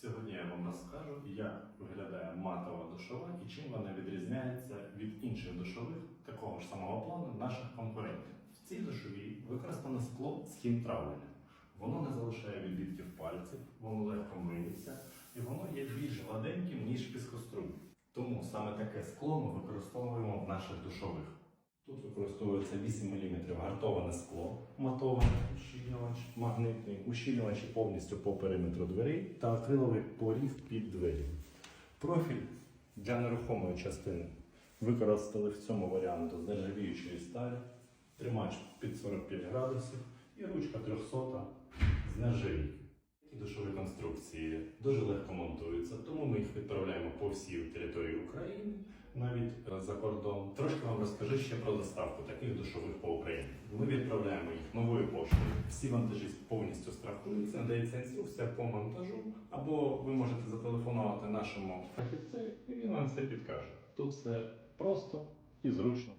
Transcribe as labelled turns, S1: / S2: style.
S1: Сьогодні я вам розкажу, як виглядає матова душова і чим вона відрізняється від інших душових такого ж самого плану наших конкурентів. В цій душовій використано скло з хімтравлення. Воно не залишає відбитків пальців, воно легко миється і воно є більш гладеньким, ніж піскоструб. Тому саме таке скло ми використовуємо в наших душових. Використовується 8 мм гартоване скло, матоване ущільнювач, магнитний ущільнювач повністю по периметру дверей та акриловий порів під двері. Профіль для нерухомої частини використали в цьому варіанту з нержавіючої сталі, тримач під 45 градусів і ручка 300 з нержавійки. Душові конструкції дуже легко монтуються, тому ми їх відправляємо по всій території України, навіть за кордон. Трошки вам розкажу ще про доставку таких душових по Україні. Ми відправляємо їх новою поштою. Всі вантажі повністю страхуються, надається інструкція по монтажу, або ви можете зателефонувати нашому фахівцю, і він вам все підкаже. Тут все просто і зручно.